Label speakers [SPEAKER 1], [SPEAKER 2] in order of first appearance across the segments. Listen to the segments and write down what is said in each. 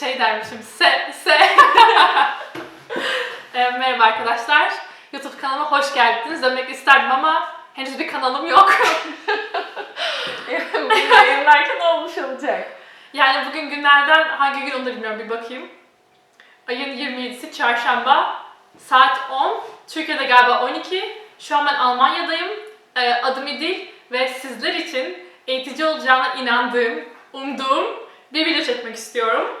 [SPEAKER 1] şey dermişim, se, se. E, merhaba arkadaşlar. YouTube kanalıma hoş geldiniz demek isterdim ama henüz bir kanalım yok.
[SPEAKER 2] Yayınlarken olmuş olacak.
[SPEAKER 1] yani bugün günlerden hangi gün onu da bilmiyorum bir bakayım. Ayın 27'si çarşamba. Saat 10. Türkiye'de galiba 12. Şu an ben Almanya'dayım. E, adım İdil ve sizler için eğitici olacağına inandığım, umduğum bir video çekmek istiyorum.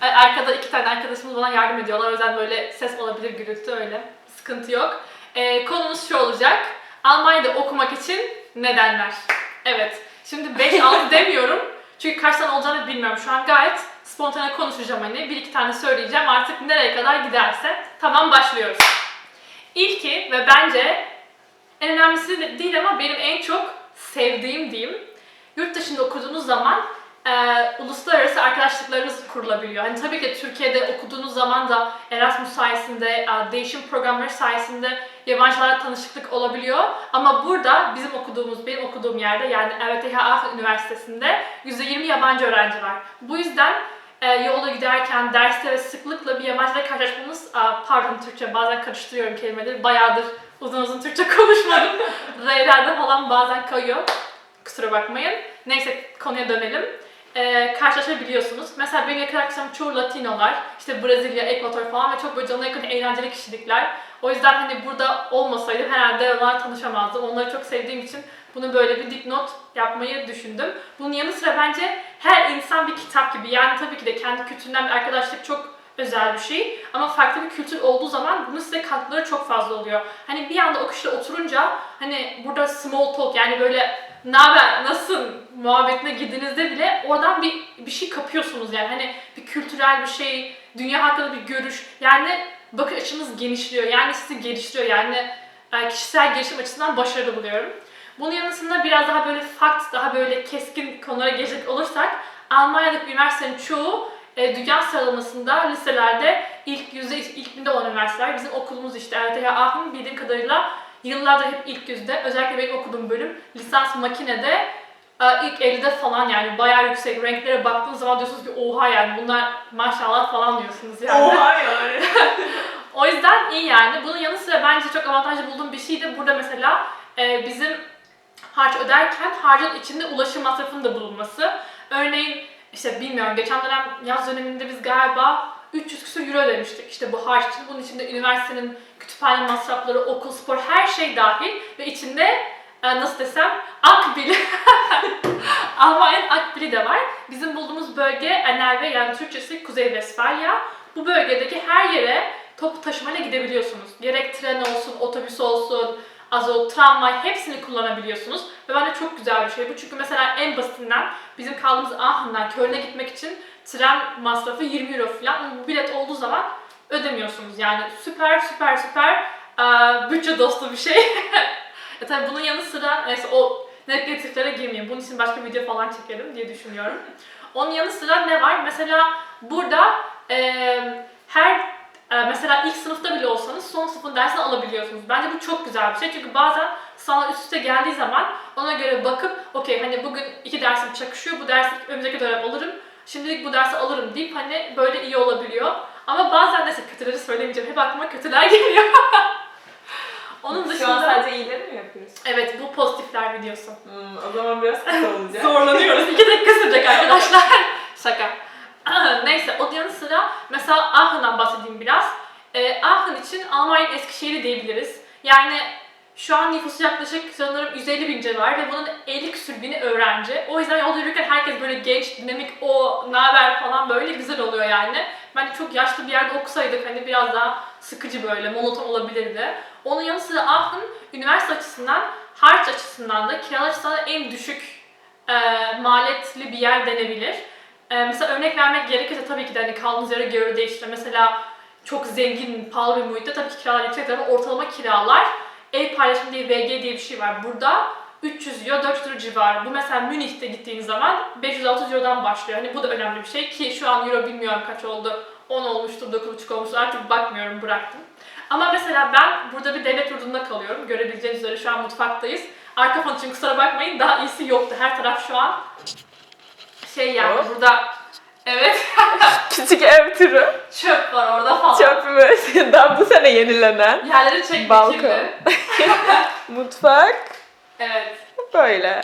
[SPEAKER 1] Arkada iki tane arkadaşımız bana yardım ediyorlar. O yüzden böyle ses olabilir, gürültü öyle. Sıkıntı yok. E, konumuz şu olacak. Almanya'da okumak için nedenler. Evet. Şimdi 5-6 demiyorum. Çünkü kaç tane olacağını bilmiyorum. Şu an gayet spontane konuşacağım hani. Bir iki tane söyleyeceğim. Artık nereye kadar giderse. Tamam başlıyoruz. İlki ve bence en önemlisi de değil ama benim en çok sevdiğim diyeyim. Yurt dışında okuduğunuz zaman e, uluslararası arkadaşlıklarınız kurulabiliyor. Hani tabii ki Türkiye'de okuduğunuz zaman da Erasmus sayesinde, e, değişim programları sayesinde yabancılarla tanışıklık olabiliyor. Ama burada bizim okuduğumuz, benim okuduğum yerde yani Aachen Üniversitesi'nde %20 yabancı öğrenci var. Bu yüzden e, yolda giderken derste ve sıklıkla bir yabancıyla karşılaşmanız, aa, pardon Türkçe bazen karıştırıyorum kelimeleri, bayağıdır uzun uzun Türkçe konuşmadım. R'lerde falan bazen kayıyor. Kusura bakmayın. Neyse konuya dönelim. Ee, karşılaşabiliyorsunuz. Mesela benim yakın arkadaşlarım çoğu Latinolar, işte Brezilya, Ekvator falan ve çok böyle canına yakın eğlenceli kişilikler. O yüzden hani burada olmasaydım herhalde onlar tanışamazdım. Onları çok sevdiğim için bunu böyle bir dipnot yapmayı düşündüm. Bunun yanı sıra bence her insan bir kitap gibi. Yani tabii ki de kendi kültüründen bir arkadaşlık çok özel bir şey. Ama farklı bir kültür olduğu zaman bunun size katkıları çok fazla oluyor. Hani bir anda o kişiyle oturunca hani burada small talk yani böyle ne haber, nasılsın muhabbetine girdiğinizde bile oradan bir, bir şey kapıyorsunuz yani. Hani bir kültürel bir şey, dünya hakkında bir görüş. Yani bakış açınız genişliyor. Yani sizi geliştiriyor. Yani e, kişisel gelişim açısından başarılı buluyorum. Bunun yanısında biraz daha böyle fact, daha böyle keskin konulara gelecek olursak Almanya'daki üniversitelerin çoğu e, dünya sıralamasında liselerde ilk yüzde ilk binde olan üniversiteler. Bizim okulumuz işte RWTH Aachen bildiğim kadarıyla yıllardır hep ilk yüzde. Özellikle benim okuduğum bölüm lisans makinede e, ilk 50'de falan yani bayağı yüksek renklere baktığınız zaman diyorsunuz ki oha yani bunlar maşallah falan diyorsunuz yani.
[SPEAKER 2] Oha yani.
[SPEAKER 1] O yüzden iyi yani. Bunun yanı sıra bence çok avantajlı bulduğum bir şey de burada mesela e, bizim harç öderken harcın içinde ulaşım masrafının da bulunması. Örneğin işte bilmiyorum geçen dönem yaz döneminde biz galiba 300 küsur euro ödemiştik işte bu harç için. Bunun içinde üniversitenin kütüphane masrafları, okul, spor her şey dahil ve içinde e, nasıl desem akbil. Almanya'nın akbili de var. Bizim bulduğumuz bölge NRV yani Türkçesi Kuzey Westfalia. Bu bölgedeki her yere toplu taşımayla gidebiliyorsunuz. Gerek tren olsun, otobüs olsun, azot, tramvay hepsini kullanabiliyorsunuz. Ve bence çok güzel bir şey bu. Çünkü mesela en basitinden bizim kaldığımız Aachen'dan Köln'e gitmek için tren masrafı 20 euro falan. Bu bilet olduğu zaman ödemiyorsunuz. Yani süper süper süper eee, bütçe dostu bir şey. e tabii bunun yanı sıra neyse o negatiflere girmeyeyim. Bunun için başka video falan çekerim diye düşünüyorum. Onun yanı sıra ne var? Mesela burada eee, her e, mesela ilk sınıfta bile olsanız son sınıfın dersini alabiliyorsunuz. Bence bu çok güzel bir şey çünkü bazen sana üst üste geldiği zaman ona göre bakıp okey hani bugün iki dersim çakışıyor bu dersi önümüzdeki dönem alırım. Şimdilik bu dersi alırım deyip hani böyle iyi olabiliyor. Ama bazen neyse kötüleri söylemeyeceğim. Hep aklıma kötüler geliyor. Onun
[SPEAKER 2] Şu an
[SPEAKER 1] dışında
[SPEAKER 2] sadece iyileri mi yapıyoruz?
[SPEAKER 1] evet bu pozitifler videosu.
[SPEAKER 2] Hmm, o zaman biraz kısa olacak.
[SPEAKER 1] Zorlanıyoruz. İki dakika sürecek arkadaşlar. Şaka. Neyse o yanı sıra mesela Aachen'dan bahsedeyim biraz. Ee, Aachen için Almanya'nın Eskişehir'i diyebiliriz. Yani şu an nüfusu yaklaşık sanırım 150 bin civarı ve bunun 50 küsür bini öğrenci. O yüzden yolda yürürken herkes böyle genç, dinamik, o naber falan böyle güzel oluyor yani. Bence çok yaşlı bir yerde okusaydık hani biraz daha sıkıcı böyle, monoton olabilirdi. Onun yanı sıra Aachen üniversite açısından, harç açısından da, kiralar açısından da en düşük e, maliyetli bir yer denebilir. E, mesela örnek vermek gerekirse tabii ki de hani kaldığınız yere göre değişir. Mesela çok zengin, pahalı bir muhitte tabii ki kiralar yüksek ama ortalama kiralar ev paylaşımı diye VG diye bir şey var. Burada 300 euro, 400 euro civarı. Bu mesela Münih'te gittiğiniz zaman 500-600 eurodan başlıyor. Hani bu da önemli bir şey ki şu an euro bilmiyorum kaç oldu. 10 olmuştur, 9,5 olmuştur. Artık bakmıyorum, bıraktım. Ama mesela ben burada bir devlet yurdunda kalıyorum. Görebileceğiniz üzere şu an mutfaktayız. Arka fon için kusura bakmayın daha iyisi yoktu. Her taraf şu an şey yani
[SPEAKER 2] Hop.
[SPEAKER 1] burada evet
[SPEAKER 2] Küçük ev turu.
[SPEAKER 1] çöp var orada falan.
[SPEAKER 2] Çöpümüz. Daha bu sene yenilenen.
[SPEAKER 1] Yerleri çekmek
[SPEAKER 2] Balkon. Mutfak.
[SPEAKER 1] Evet.
[SPEAKER 2] Böyle.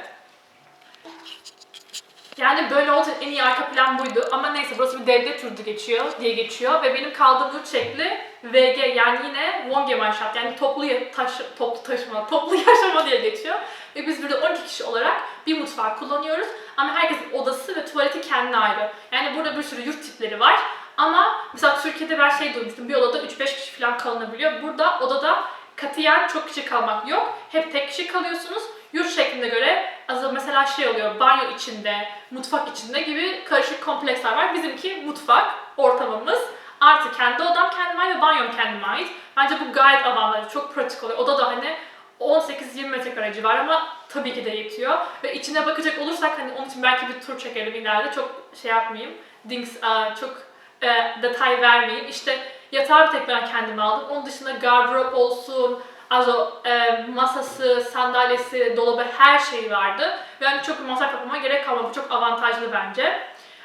[SPEAKER 1] Yani böyle olacak en iyi arka plan buydu. Ama neyse burası bir devlet yurdu geçiyor diye geçiyor ve benim kaldığım yurt şekli VG yani yine Wohngemeinschaft yani toplu taş, toplu taşıma, toplu yaşama diye geçiyor. Ve biz burada 12 kişi olarak bir mutfak kullanıyoruz. Ama herkesin odası ve tuvaleti kendine ayrı. Yani burada bir sürü yurt tipleri var. Ama mesela Türkiye'de ben şey duymuştum. Bir odada 3-5 kişi falan kalınabiliyor. Burada odada katiyen çok kişi kalmak yok. Hep tek kişi kalıyorsunuz. Yurt şekline göre az mesela şey oluyor banyo içinde, mutfak içinde gibi karışık kompleksler var. Bizimki mutfak ortamımız. Artı kendi odam kendime ait ve banyom kendime ait. Bence bu gayet avantajlı, çok pratik oluyor. Oda da hani 18-20 metrekare civarı ama tabii ki de yetiyor. Ve içine bakacak olursak hani onun için belki bir tur çekelim ileride. Çok şey yapmayayım. Dings, çok e, detay vermeyeyim. İşte yatağı bir tek ben kendime aldım. Onun dışında gardırop olsun, also, e, masası, sandalyesi, dolabı her şey vardı. Ve hani çok bir masraf yapmama gerek kalmadı. Çok avantajlı bence.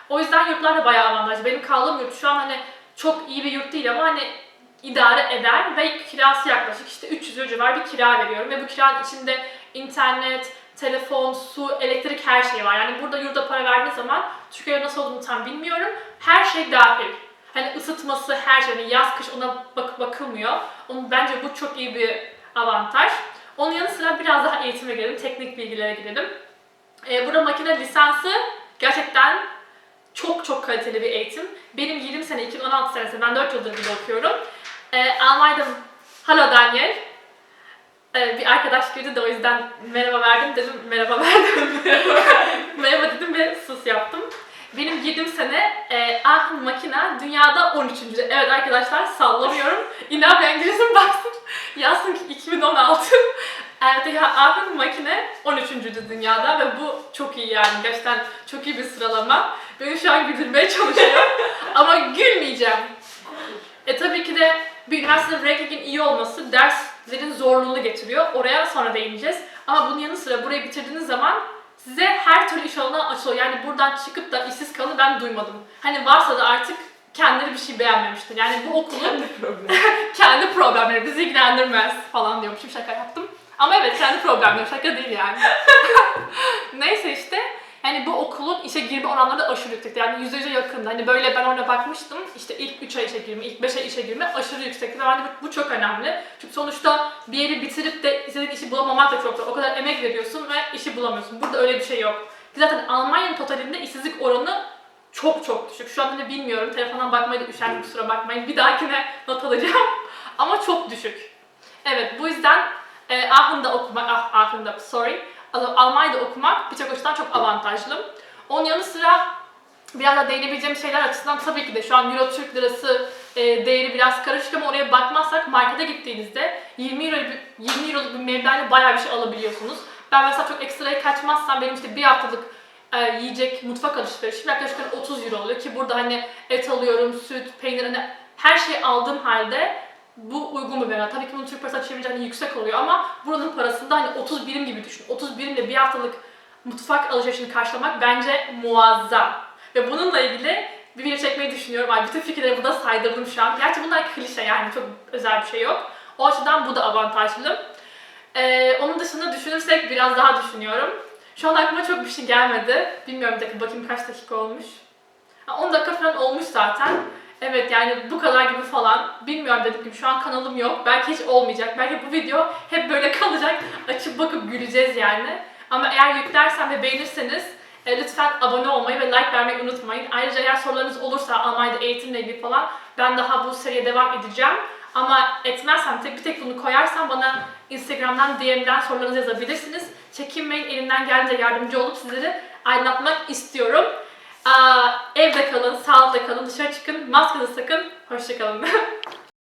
[SPEAKER 1] O yüzden yurtlar da bayağı avantajlı. Benim kaldığım yurt şu an hani çok iyi bir yurt değil ama hani idare eder ve kirası yaklaşık işte 300 euro civar bir kira veriyorum ve bu kiranın içinde internet, telefon, su, elektrik her şey var. Yani burada yurda para verdiğiniz zaman Türkiye'de nasıl olduğunu tam bilmiyorum. Her şey dahil. Hani ısıtması her şey, hani yaz kış ona bak bakılmıyor. Onun, bence bu çok iyi bir avantaj. Onun yanı sıra biraz daha eğitime girelim, teknik bilgilere girelim. Ee, burada makine lisansı gerçekten çok çok kaliteli bir eğitim. Benim 20 sene, 2016 senesi, ben 4 yıldır burada okuyorum. Ee, Almanya'da, Hallo Daniel. Ee, bir arkadaş girdi de o yüzden merhaba verdim dedim, merhaba verdim. merhaba dedim ve sus yaptım. Benim girdiğim sene e, Aachen Makina dünyada 13. Evet arkadaşlar sallamıyorum. İnanmayan girsin baksın. Yazsın ki 2016. Evet ya Aachen Makine 13. dünyada ve bu çok iyi yani gerçekten çok iyi bir sıralama. Beni şu an güldürmeye çalışıyor ama gülmeyeceğim. E tabii ki de bir üniversitede rankingin iyi olması derslerin zorluğunu getiriyor. Oraya sonra değineceğiz. Ama bunun yanı sıra burayı bitirdiğiniz zaman size her türlü iş alanı açılıyor. Yani buradan çıkıp da işsiz kalı ben duymadım. Hani varsa da artık kendileri bir şey beğenmemiştir. Yani bu okulun
[SPEAKER 2] Kendi problemi.
[SPEAKER 1] kendi problemleri bizi ilgilendirmez falan diyormuşum şaka yaptım. Ama evet kendi problemleri şaka değil yani. Neyse işte yani bu okulun işe girme oranları da aşırı yüksekti. Yani yüzde yüze yakındı. Hani böyle ben orada bakmıştım. İşte ilk 3 ay işe girme, ilk 5 ay işe girme aşırı yüksekti. Ve bence bu, çok önemli. Çünkü sonuçta bir yeri bitirip de istediğin işi bulamamak da çok zor. O kadar emek veriyorsun ve işi bulamıyorsun. Burada öyle bir şey yok. Zaten Almanya'nın totalinde işsizlik oranı çok çok düşük. Şu anda ne bilmiyorum. Telefondan bakmaya da üşendim kusura bakmayın. Bir dahakine not alacağım. Ama çok düşük. Evet bu yüzden e, Aachen'da okumak, ah, Aachen'da sorry, Almanya'da okumak birçok açıdan çok avantajlı. Onun yanı sıra biraz da değinebileceğim şeyler açısından tabii ki de şu an Euro Türk Lirası e, değeri biraz karışık ama oraya bakmazsak markete gittiğinizde 20 euro 20 euroluk bir meblağla bayağı bir şey alabiliyorsunuz. Ben mesela çok ekstraya kaçmazsam benim işte bir haftalık e, yiyecek mutfak alışverişim yaklaşık hani 30 euro oluyor ki burada hani et alıyorum, süt, peynir hani her şeyi aldığım halde bu uygun bir meblağ. Tabii ki bunu Türk parasına çevirince hani yüksek oluyor ama buranın parasında hani 30 birim gibi düşün. 30 birimle bir haftalık mutfak alışverişini karşılamak bence muazzam. Ve bununla ilgili bir video çekmeyi düşünüyorum. Ay bütün fikirleri burada saydırdım şu an. Gerçi bunlar klişe yani çok özel bir şey yok. O açıdan bu da avantajlı. Ee, onun dışında düşünürsek biraz daha düşünüyorum. Şu an aklıma çok bir şey gelmedi. Bilmiyorum bir dakika bakayım kaç dakika olmuş. Ha, 10 dakika falan olmuş zaten. Evet yani bu kadar gibi falan. Bilmiyorum dediğim gibi şu an kanalım yok. Belki hiç olmayacak. Belki bu video hep böyle kalacak. Açıp bakıp güleceğiz yani. Ama eğer yüklersem ve beğenirseniz e, lütfen abone olmayı ve like vermeyi unutmayın. Ayrıca eğer sorularınız olursa Almanya'da eğitimle ilgili falan ben daha bu seriye devam edeceğim. Ama etmezsem tek bir tek bunu koyarsam bana Instagram'dan DM'den sorularınızı yazabilirsiniz. Çekinmeyin elimden geldiğince yardımcı olup sizleri aydınlatmak istiyorum. Aa, evde kalın, sağlıkla kalın, dışarı çıkın, maskenizi sakın. Hoşçakalın.